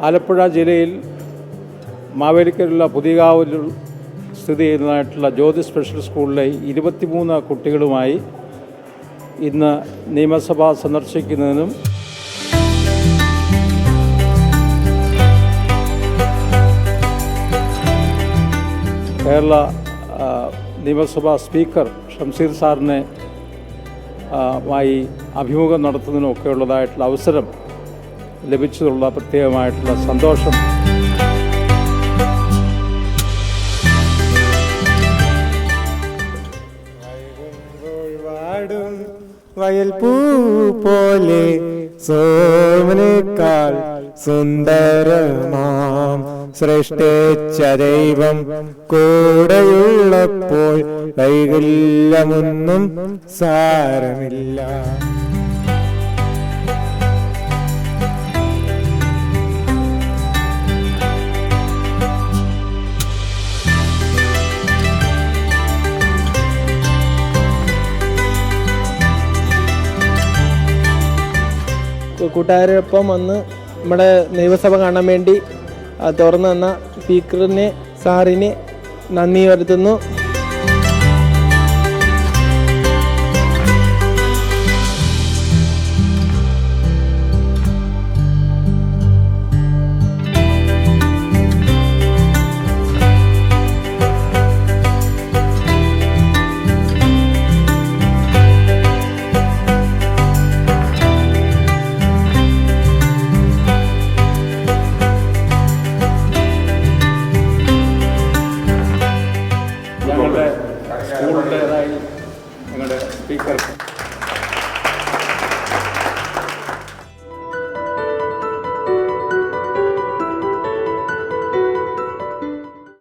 ആലപ്പുഴ ജില്ലയിൽ മാവേലിക്കലുള്ള പുതിയകാവിൽ സ്ഥിതി ചെയ്യുന്നതായിട്ടുള്ള ജ്യോതി സ്പെഷ്യൽ സ്കൂളിലെ ഇരുപത്തിമൂന്ന് കുട്ടികളുമായി ഇന്ന് നിയമസഭ സന്ദർശിക്കുന്നതിനും കേരള നിയമസഭാ സ്പീക്കർ ഷംസീർ സാറിനെ മായി അഭിമുഖം നടത്തുന്നതിനൊക്കെയുള്ളതായിട്ടുള്ള അവസരം ലഭിച്ചതുള്ള പ്രത്യേകമായിട്ടുള്ള സന്തോഷം. വയൽ പൂ പോലെ സോമനേക്കാൾ സുന്ദരമാം. സൃഷ്ടിച്ച ദൈവം കൂടെയുള്ളപ്പോൾ വൈകല്യമൊന്നും സാരമില്ല. കൂട്ടുകാരൊപ്പം വന്ന് നമ്മുടെ നിയമസഭ കാണാൻ വേണ്ടി തുറന്നു തന്ന സ്പീക്കറിനെ സാറിനെ നന്ദി വരുത്തുന്നു. Sí, perfecto.